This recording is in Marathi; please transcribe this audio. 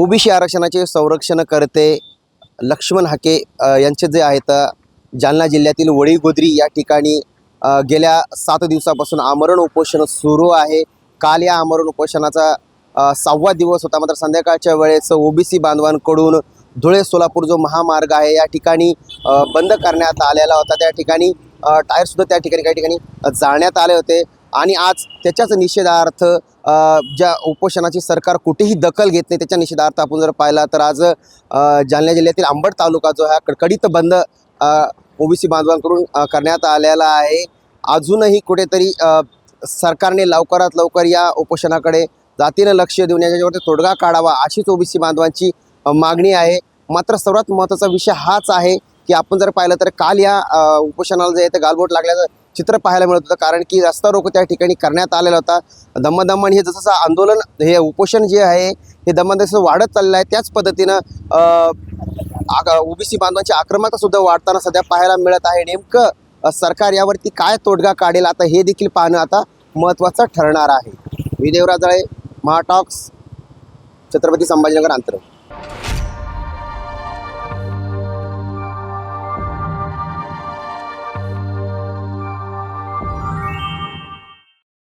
ओबीसी आरक्षणाचे संरक्षण करते लक्ष्मण हाके यांचे जे आहेत जालना जिल्ह्यातील वळीगोद्री या ठिकाणी गेल्या सात दिवसापासून आमरण उपोषण सुरू आहे. काल या आमरण उपोषणाचा सहावा दिवस होता. मात्र संध्याकाळच्या वेळेस ओबीसी बांधवांकडून धुळे सोलापूर जो महामार्ग आहे या ठिकाणी बंद करण्यात आलेला होता. त्या ठिकाणी टायरसुद्धा त्या ठिकाणी काही ठिकाणी जाळण्यात आले होते. आणि आज त्याच्याच निषेधार्थ ज्या उपोषणाची सरकार कुठेही दखल घेत नाही त्याच्या निषेधार्थ आपण जर पाहिला तर आज जालना जिल्ह्यातील अंबड तालुका जो हा कडकडीत बंद ओबीसी बांधवांकडून करण्यात आलेला आहे. अजूनही कुठेतरी सरकारने लवकरात लवकर या उपोषणाकडे जातीनं लक्ष देऊन याच्यावरती तोडगा काढावा अशीच ओबीसी बांधवांची मागणी आहे. मात्र सर्वात महत्त्वाचा विषय हाच आहे की आपण जर पाहिलं तर काल या उपोषणाला जे आहे ते गालबोट लागल्याचं चित्र पाहायला मिळत होतं. कारण की रस्ता रोको त्या ठिकाणी करण्यात आलेला होता. दमदमन हे जसं आंदोलन हे उपोषण जे आहे हे दमन वाढत चाललं आहे त्याच पद्धतीनं ओबीसी बांधवांची आक्रमकता सुद्धा वाढताना सध्या पाहायला मिळत आहे. नेमकं सरकार यावरती काय तोडगा काढेल आता हे देखील पाहणं आता महत्त्वाचं ठरणार आहे. मी देवराजळे महाटॉक्स छत्रपती संभाजीनगर अंतर्गत